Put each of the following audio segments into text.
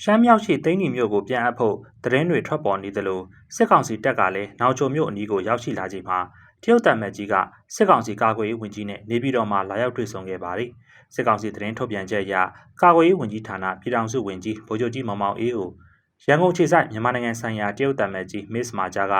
ရှမ်းမြောက်ရှိသိန်းနီမြို့ကိုပြန်အပ်ဖို့သတင်းတွေထွက်ပေါ်နေသလိုစစ်ကောင်စီတပ်ကလည်းနောက်ချုံမြို့အနီးကိုရောက်ရှိလာချိန်မှာတရုတ်တံမတ်ကြီးကစစ်ကောင်စီကာကွယ်ရေးဝန်ကြီးနဲ့နေပြည်တော်မှာလာရောက်တွေ့ဆုံခဲ့ပါတယ်။စစ်ကောင်စီသတင်းထုတ်ပြန်ချက်အရကာကွယ်ရေးဝန်ကြီးဌာနပြည်ထောင်စုဝန်ကြီးဗိုလ်ချုပ်ကြီးမောင်မောင်အေးကိုရန်ကုန်ခြေဆိုင်မြန်မာနိုင်ငံဆိုင်ရာတရုတ်တံမတ်ကြီးမစ်မာဂျာက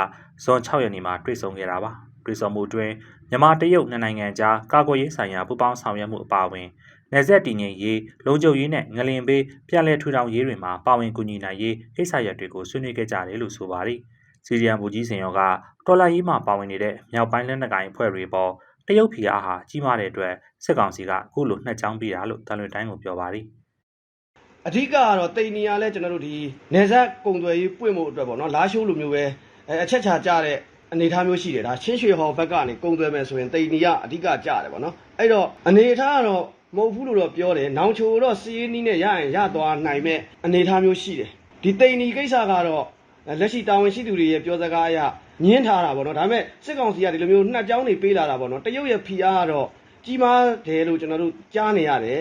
ဇွန်6ရက်နေ့မှာတွေ့ဆုံခဲ့တာပါ။တွေ့ဆုံမှုအတွင်းမြန်မာတရုတ်နှစ်နိုင်ငံကြားကာကွယ်ရေးဆိုင်ရာပူးပေါင်းဆောင်ရွက်မှုအပါအဝင် နယ်စပ်တည်ငြိမ်ရေးလုံခြုံရေးနဲ့ငလင်ဘေးပြည်လဲထူထောင်ရေးတွေမှာပါဝင်ကူညီနိုင်ရေးကိစ္စရပ်တွေကိုဆွေးနွေးခဲ့ကြတယ်လို့ဆိုပါတယ်။စီရီယံဘူကြီးစင်ရောကတော်လာရေးမှာပါဝင်နေတဲ့မြောက်ပိုင်းလက်နက်ကိုင်အဖွဲ့တွေပေါ်တရုတ်ဖီအားဟာကြီးမားတဲ့အတွက်စစ်ကောင်စီကအခုလိုနှက်ချောင်းပေးတာလို့တန်လွင်တိုင်းကိုပြောပါတယ်။အဓိကကတော့တိန်နီကလည်းကျွန်တော်တို့ဒီနေဆက်ကုံသွယ်ရေးပွင့်မှုအတွက်ပေါ့နော်လာရှိုးလိုမျိုးပဲအဲအချက်ချာကြတဲ့အနေအထားမျိုးရှိတယ်ဒါချင်းရွှေဟော်ဘက်ကနေကုံသွယ်မယ်ဆိုရင်တိန်နီကအဓိကကြတယ်ပေါ့နော်အဲ့တော့အနေအထားကတော့ မဟုတ်ဘူးလို့တော့ပြောတယ်နောင်ချိုတော့စီးရင်နီးနဲ့ရရင်ရသွားနိုင်မဲ့အနေအထားမျိုးရှိတယ်ဒီတိန်နီကိစ္စကတော့လက်ရှိတာဝန်ရှိသူတွေရဲ့ပြောစကားအရညင်းထားတာပေါ့နော်ဒါပေမဲ့စစ်ကောင်စီကဒီလိုမျိုးနှက်ကြောင်းတွေပေးလာတာပေါ့နော်တရုတ်ရဲ့ဖီအားကတော့ကြီးမားတယ်လို့ကျွန်တော်တို့ကြားနေရတယ်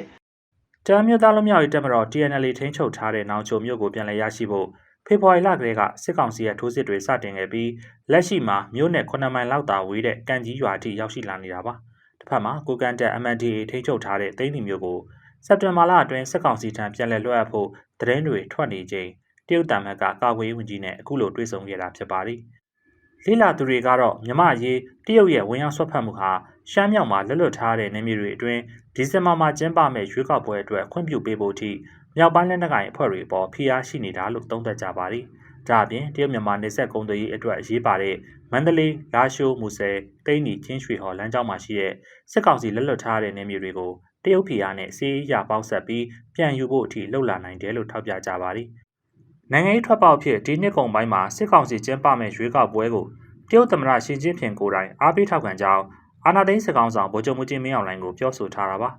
တမ်းမြသားလုံးမြောက်ရေးတပ်မတော် TNL ထိန်းချုပ်ထားတဲ့နောင်ချုံမြို့ကိုပြန်လည်ရရှိဖို့ဖေဖော်ဝါရီလကလေးကစစ်ကောင်စီရဲ့ထိုးစစ်တွေစတင်ခဲ့ပြီးလက်ရှိမှာမြို့နယ်9မိုင်လောက်သာဝေးတဲ့ကံကြီးရွာအထိရောက်ရှိလာနေတာပါတစ် ဖက်မှာကိုကန်တက် MNDA ထိန်းချုပ်ထားတဲ့သိန်းနီမြို့ကိုစက်တင်ဘာလအတွင်းစစ်ကောင်စီထံပြန်လည်လွှဲအပ်ဖို့သတင်းတွေထွက်နေချိန်တရုတ်တံမတ်ကကာကွယ်ရေးဝန်ကြီးနဲ့အခုလိုတွေ့ဆုံခဲ့တာဖြစ်ပါတယ်လိလာသူတွေကတော့မြမရေးတရုတ်ရဲ့ဝင်ရောက်ဆွတ်ဖက်မှုဟာရှမ်းမြောက်မှာလွတ်လွတ်ထားတဲ့နေမြေတွေအတွင်းဒီဇင်ဘာမှာကျင်းပမဲ့ရွေးကောက်ပွဲအတွက်ခွင့်ပြုပေးဖို့အထိမြောက်ပိုင်းလက်နက်ကိုင်အဖွဲ့တွေပေါ်ဖိအားရှိနေတာလို့သုံးသပ်ကြပါတယ်။ ဒါအပြင်တရုတ်မြန်မာနေဆက်ကုန်းသွေးရေးအတွက်အရေးပါတဲ့မန္တလေး၊လာရှိုး၊မူဆယ်၊တိန်းနီချင်းရွှေဟော်လမ်းကြောင်းမှာရှိတဲ့စစ်ကောင်စီလက်လွတ်ထားတဲ့နေမြေတွေကိုတရုတ်ဖိအားနဲ့စီးရပေါင်းဆက်ပြီးပြန်ယူဖို့အထိလှုပ်လာနိုင်တယ်လို့ထောက်ပြကြပါတယ်။နိုင်ငံရေးထွက်ပေါက်ဖြစ်ဒီနှစ်ကုန်ပိုင်းမှာစစ်ကောင်စီကျင်းပမဲ့ရွေးကောက်ပွဲကိုတရုတ်သမ္မတရှီကျင်းဖျင်ကိုယ်တိုင်အားပေးထောက်ခံကြောင်းအာနာသိန်းစကောင်ဆောင်ဗိုလ်ချုပ်မှုချင်းမင်းအောင်လှိုင်ကိုပြောဆိုထားတာပါ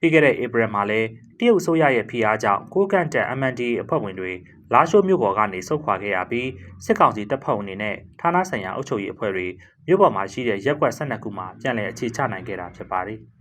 ပြီးခဲ့တဲ့ဧပြီမှာလည်းတရုတ်အစိုးရရဲ့ဖိအားကြောင့်ကိုကန့်တက် MND အဖွဲ့ဝင်တွေ လာရှိုးမြို့ပေါ်ကနေဆုတ်ခွာခဲ့ရပြီးစစ်ကောင်စီတပ်ဖွဲ့ဝင်တွေနဲ့ဌာနဆိုင်ရာအုပ်ချုပ်ရေးအဖွဲ့တွေမြို့ပေါ်မှာရှိတဲ့ရက်ကွက်12ခုမှာပြန်လည်အခြေချနိုင်ခဲ့တာဖြစ်ပါတယ်။